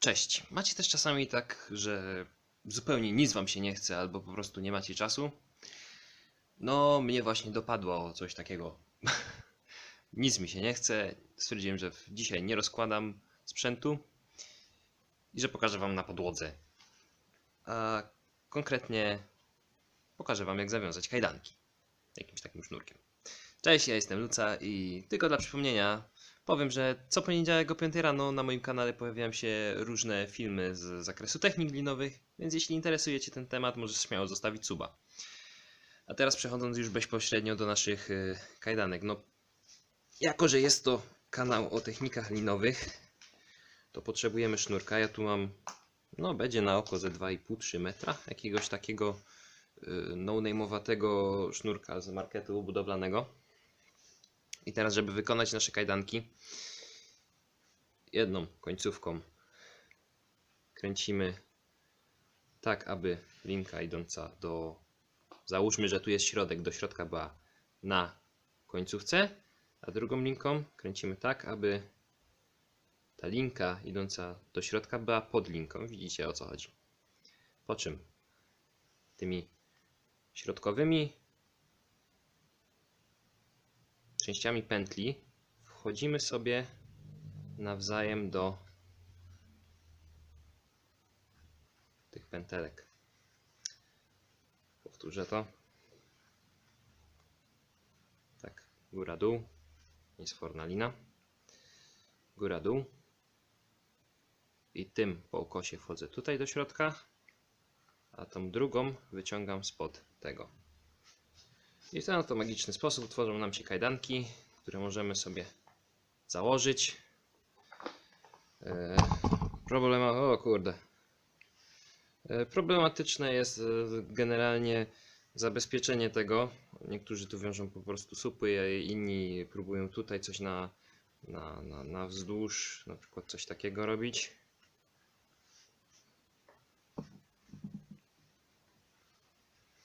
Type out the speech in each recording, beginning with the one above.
Cześć. Macie też czasami tak, że zupełnie nic wam się nie chce, albo po prostu nie macie czasu? No, mnie właśnie dopadło coś takiego. nic mi się nie chce. Stwierdziłem, że dzisiaj nie rozkładam sprzętu i że pokażę wam na podłodze. A konkretnie pokażę wam, jak zawiązać kajdanki jakimś takim sznurkiem. Cześć, ja jestem Luca i tylko dla przypomnienia powiem, że co poniedziałek o 5 rano na moim kanale pojawiają się różne filmy z zakresu technik linowych, więc jeśli interesuje Cię ten temat, możesz śmiało zostawić suba. A teraz przechodząc już bezpośrednio do naszych y, kajdanek. No, jako że jest to kanał o technikach linowych, to potrzebujemy sznurka. Ja tu mam, no będzie na oko ze 2,5-3 metra, jakiegoś takiego y, no-name'owatego sznurka z marketu budowlanego. I teraz, żeby wykonać nasze kajdanki, jedną końcówką kręcimy tak, aby linka idąca do. Załóżmy, że tu jest środek, do środka była na końcówce, a drugą linką kręcimy tak, aby ta linka idąca do środka była pod linką. Widzicie o co chodzi. Po czym tymi środkowymi częściami pętli wchodzimy sobie nawzajem do tych pętelek. Powtórzę to. Tak, góra dół, jest fornalina. Góra dół. I tym po okosie wchodzę tutaj do środka, a tą drugą wyciągam spod tego. I w ten magiczny sposób tworzą nam się kajdanki, które możemy sobie założyć. E, Problema... O kurde. E, Problematyczne jest e, generalnie zabezpieczenie tego. Niektórzy tu wiążą po prostu supy, a inni próbują tutaj coś na, na, na, na wzdłuż, na przykład coś takiego robić.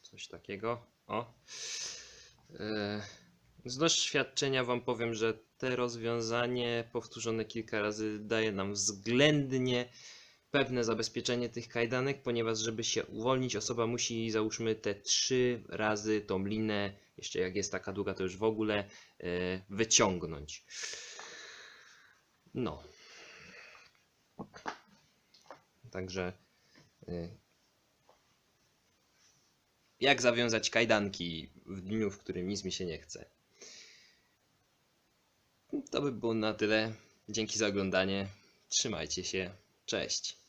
Coś takiego. O. Z doświadczenia Wam powiem, że te rozwiązanie powtórzone kilka razy daje nam względnie pewne zabezpieczenie tych kajdanek, ponieważ żeby się uwolnić, osoba musi załóżmy te trzy razy tą linę, jeszcze jak jest taka długa, to już w ogóle e, wyciągnąć. No. Także e, jak zawiązać kajdanki w dniu, w którym nic mi się nie chce. To by było na tyle. Dzięki za oglądanie. Trzymajcie się. Cześć.